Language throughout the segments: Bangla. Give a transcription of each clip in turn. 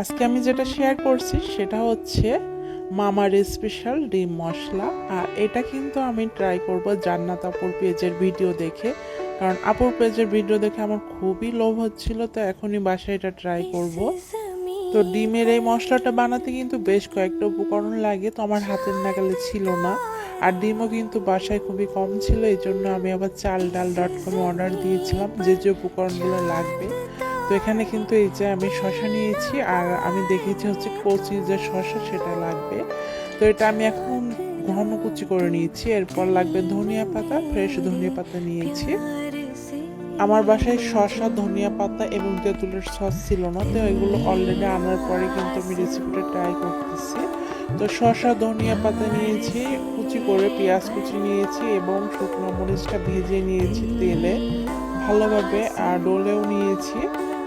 আজকে আমি যেটা শেয়ার করছি সেটা হচ্ছে মামার স্পেশাল ডিম মশলা। আর এটা কিন্তু আমি ট্রাই করব জান্নাত আপুর পেজের ভিডিও দেখে। কারণ আপুর পেজের ভিডিও দেখে আমার খুবই লোভ হচ্ছিল, তো এখনই বাসায় এটা ট্রাই করব। তো ডিমের এই মশলাটা বানাতে কিন্তু বেশ কয়েকটা উপকরণ লাগে, তো আমার হাতের নাগালে ছিল না। আর ডিমও কিন্তু বাসায় খুবই কম ছিল এই জন্য আমি আবার চাল ডাল ডট কমে অর্ডার দিয়েছিলাম, যে যে উপকরণগুলো লাগবে। তো এখানে কিন্তু এই যে আমি শশা নিয়েছি আর আমি দেখেছি হচ্ছে কচি যে শশা সেটা লাগবে। তো এটা আমি এখন ঘন কুচি করে নিয়েছি। এরপর লাগবে ধনিয়া পাতা, ফ্রেশ ধনিয়া পাতা নিয়েছি। আমার বাসায় শসা, ধনিয়া পাতা এবং তেঁতুলের সস ছিল না, তো এগুলো অলরেডি আনার পরে কিন্তু আমি রেসিপিটা ট্রাই করতেছি। তো শসা, ধনিয়া পাতা নিয়েছি, কুচি করে পেঁয়াজ কুচি নিয়েছি এবং শুকনো মরিচটা ভেজে নিয়েছি তেলে। ভালোভাবে আর ডোলেও নিয়েছি।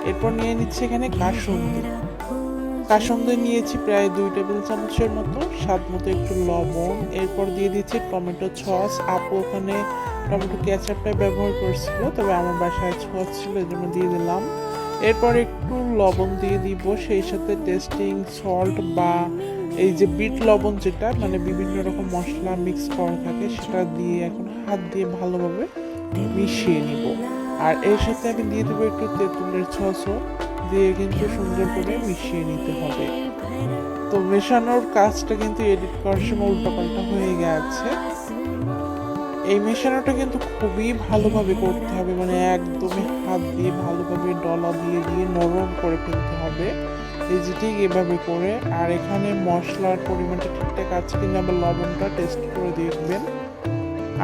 এরপর নিয়ে নিচ্ছি এখানে কাসুন্দি। কাসুন্দি নিয়েছি প্রায় দুই টেবিল চামচের মতো, স্বাদ মতো একটু লবণ। এরপর দিয়ে দিচ্ছি টমেটো সস। আপু ওখানে টমেটো কেচাপটা ব্যবহার করছিল, তবে আমার বাসায় সস ছিল এই জন্য দিয়ে দিলাম। এরপর একটু লবণ দিয়ে দিব, সেই সাথে টেস্টিং সল্ট বা এই যে বিট লবণ যেটা মানে বিভিন্ন রকম মশলা মিক্স করা থাকে, সেটা দিয়ে এখন হাত দিয়ে ভালোভাবে মিশিয়ে নিব। আর এর সাথে আমি দিয়ে দেবো একটু তেঁতুলের সসও দিয়ে কিন্তু সুন্দর করে মিশিয়ে নিতে হবে। তো মেশানোর কাজটা কিন্তু এডিট করার সময় উল্টাপাল্টা হয়ে গেছে। এই মেশানোটা কিন্তু খুবই ভালোভাবে করতে হবে মানে একদমই হাত দিয়ে ভালোভাবে ডলা দিয়ে দিয়ে নরম করে ফেলতে হবে। এই যে ঠিক এভাবে করে, আর এখানে মশলার পরিমাণটা ঠিকঠাক আছে কিনা আবার লবণটা টেস্ট করে দেখবেন।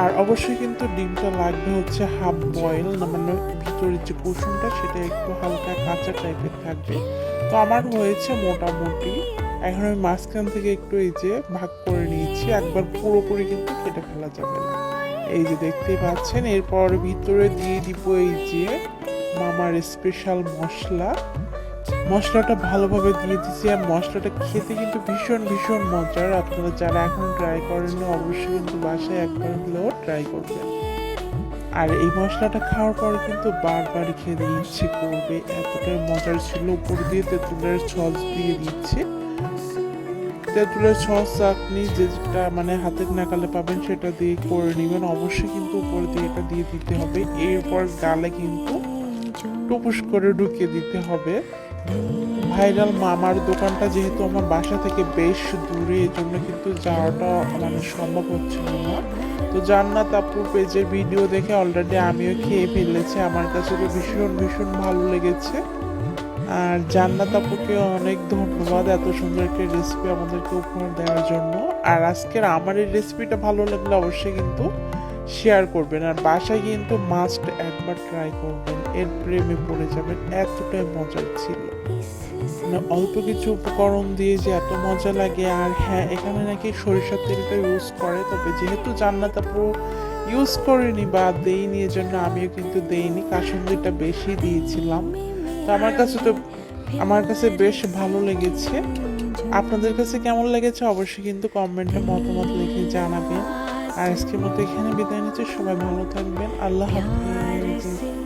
আর অবশ্যই কিন্তু ডিমটা লাগবে হচ্ছে হাফ বয়েল মানে ভিতরের যে কুসুমটা সেটা একটু হালকা কাঁচা টাইপের থাকবে। তো আমার হয়েছে মোটামুটি, এখন আমি মাঝখান থেকে একটু এই যে ভাগ করে নিয়েছি, একবার পুরোপুরি কিন্তু কেটে ফেলা যাবে না। এই যে দেখতেই পাচ্ছেন, এরপর ভিতরে দিয়ে দিব এই যে মামার স্পেশাল মশলা। মশলাটা ভালোভাবে দিয়ে দিচ্ছি আর মশলাটা খেতে কিন্তু ভীষণ ভীষণ মজার। আপনারা যারা এখন ট্রাই করেন অবশ্যই কিন্তু বাসায় একবার হলেও ট্রাই করবেন। আর এই মশলাটা খাওয়ার পরে কিন্তু বারবার খেতে ইচ্ছে করবে। এতটাই মজার ছিল। উপর দিয়ে তেঁতুলের সস দিয়ে দিচ্ছে। তেঁতুলের সস আপনি যেটা মানে হাতের নাকালে পাবেন সেটা দিয়ে করে নেবেন। অবশ্যই কিন্তু উপর দিয়ে এটা দিয়ে দিতে হবে। এরপর গালে কিন্তু টুপুস করে ঢুকিয়ে দিতে হবে। ভাইরাল মামার দোকানটা যেহেতু আমার বাসা থেকে বেশ দূরে জন্য কিন্তু যাওয়াটা মানে সম্ভব হচ্ছিল না। তো জান্নাত আপুর পেজের ভিডিও দেখে অলরেডি আমিও খেয়ে ফেলেছি। আমার কাছে তো ভীষণ ভীষণ ভালো লেগেছে। আর জান্নাত আপুকে অনেক ধন্যবাদ এত সুন্দর একটা রেসিপি আমাদেরকে উপহার দেওয়ার জন্য। আর আজকের আমার এই রেসিপিটা ভালো লাগলে অবশ্যই কিন্তু শেয়ার করবেন আর বাসায় কিন্তু মাস্ট একবার ট্রাই করবেন। এর প্রেমে পড়ে যাবেন, এতটাই মজার ছিল। মানে অল্প কিছু উপকরণ দিয়ে যে এত মজা লাগে, আর হ্যাঁ এখানে নাকি সরিষার তেলটা ইউজ করে, তবে যেহেতু জান্নাত আপু ইউজ করিনি বা দেইনি এর জন্য আমিও কিন্তু দেইনি কাসুন্দিটা বেশি দিয়েছিলাম। তো আমার কাছে তো, আমার কাছে বেশ ভালো লেগেছে। আপনাদের কাছে কেমন লেগেছে? অবশ্যই কিন্তু কমেন্টে মতামত লিখে জানাবেন। আইসক্রিম আজকের মতো এখানে বিদায় নিচ্ছি। সবাই ভালো থাকবেন। আল্লাহ হাফিজ।